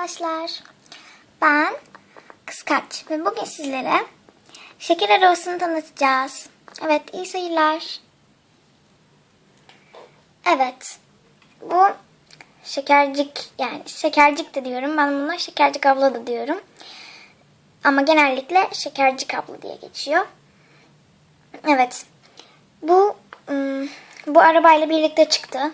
arkadaşlar. Ben Kıskaç ve bugün sizlere şeker arabasını tanıtacağız. Evet iyi seyirler. Evet bu şekercik yani şekercik de diyorum ben buna şekercik abla da diyorum. Ama genellikle şekercik abla diye geçiyor. Evet bu ım, bu arabayla birlikte çıktı.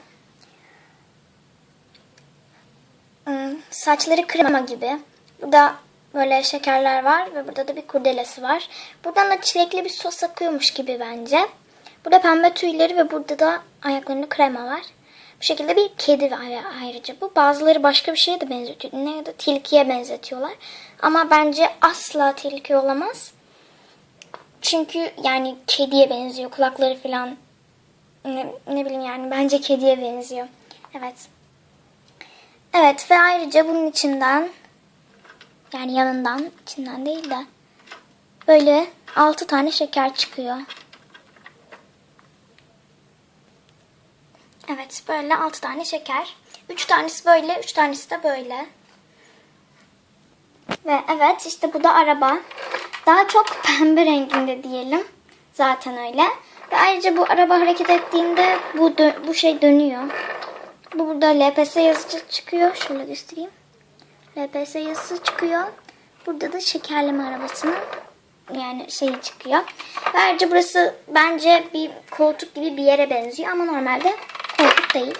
Saçları krema gibi. Burada böyle şekerler var ve burada da bir kurdelesi var. Buradan da çilekli bir sos akıyormuş gibi bence. Burada pembe tüyleri ve burada da ayaklarında krema var. Bu şekilde bir kedi var ayrıca bu. Bazıları başka bir şeye de benzetiyor. Ne da tilkiye benzetiyorlar. Ama bence asla tilki olamaz. Çünkü yani kediye benziyor. Kulakları falan ne, ne bileyim yani bence kediye benziyor. Evet. Evet ve ayrıca bunun içinden yani yanından içinden değil de böyle 6 tane şeker çıkıyor. Evet böyle 6 tane şeker. 3 tanesi böyle 3 tanesi de böyle. Ve evet işte bu da araba. Daha çok pembe renginde diyelim. Zaten öyle. Ve ayrıca bu araba hareket ettiğinde bu bu şey dönüyor. Bu burada LPS yazıcı çıkıyor. Şöyle göstereyim. LPS yazısı çıkıyor. Burada da şekerleme arabasının yani şeyi çıkıyor. Ayrıca burası bence bir koltuk gibi bir yere benziyor ama normalde koltuk değil.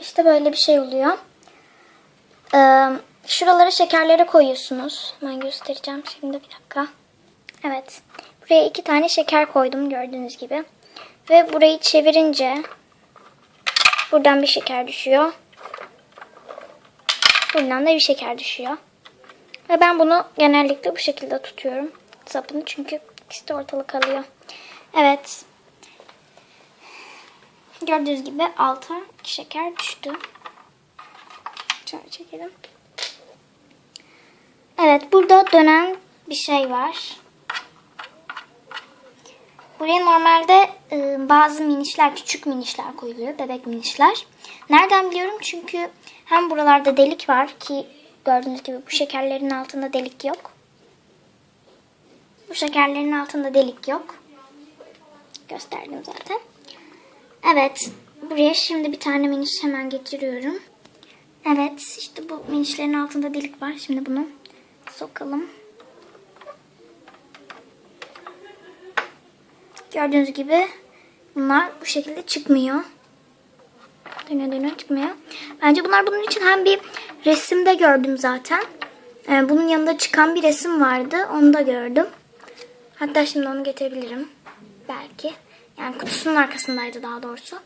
İşte böyle bir şey oluyor. Ee, şuralara şekerleri koyuyorsunuz. Ben göstereceğim şimdi bir dakika. Evet. Buraya iki tane şeker koydum gördüğünüz gibi. Ve burayı çevirince buradan bir şeker düşüyor. Buradan da bir şeker düşüyor. Ve ben bunu genellikle bu şekilde tutuyorum. Sapını çünkü ikisi de ortalık kalıyor. Evet. Gördüğünüz gibi alta şeker düştü. Şöyle çekelim. Evet burada dönen bir şey var. Buraya normalde e, bazı minişler, küçük minişler koyuluyor. Bebek minişler. Nereden biliyorum? Çünkü hem buralarda delik var ki gördüğünüz gibi bu şekerlerin altında delik yok. Bu şekerlerin altında delik yok. Gösterdim zaten. Evet. Buraya şimdi bir tane miniş hemen getiriyorum. Evet. işte bu minişlerin altında delik var. Şimdi bunu sokalım. Gördüğünüz gibi bunlar bu şekilde çıkmıyor. Döne döne çıkmıyor. Bence bunlar bunun için hem bir resimde gördüm zaten. Ee, bunun yanında çıkan bir resim vardı. Onu da gördüm. Hatta şimdi onu getirebilirim. Belki. Yani kutusunun arkasındaydı daha doğrusu.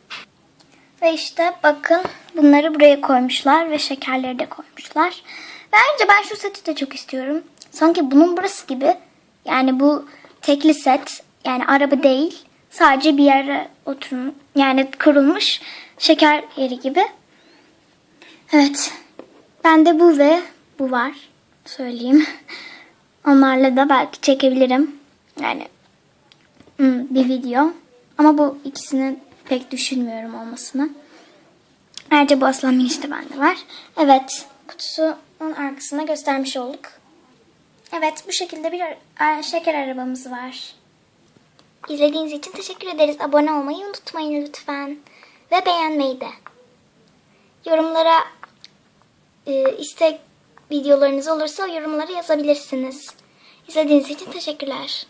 Ve işte bakın bunları buraya koymuşlar ve şekerleri de koymuşlar. Ayrıca ben şu seti de çok istiyorum. Sanki bunun burası gibi. Yani bu tekli set. Yani araba değil. Sadece bir yere oturun. Yani kurulmuş şeker yeri gibi. Evet. Bende bu ve bu var. Söyleyeyim. Onlarla da belki çekebilirim. Yani hmm, bir video. Ama bu ikisini pek düşünmüyorum olmasını. Ayrıca bu aslan miniş de bende var. Evet. Kutusunun arkasına göstermiş olduk. Evet bu şekilde bir şeker arabamız var. İzlediğiniz için teşekkür ederiz. Abone olmayı unutmayın lütfen. Ve beğenmeyi de. Yorumlara e, istek videolarınız olursa yorumlara yazabilirsiniz. İzlediğiniz için teşekkürler.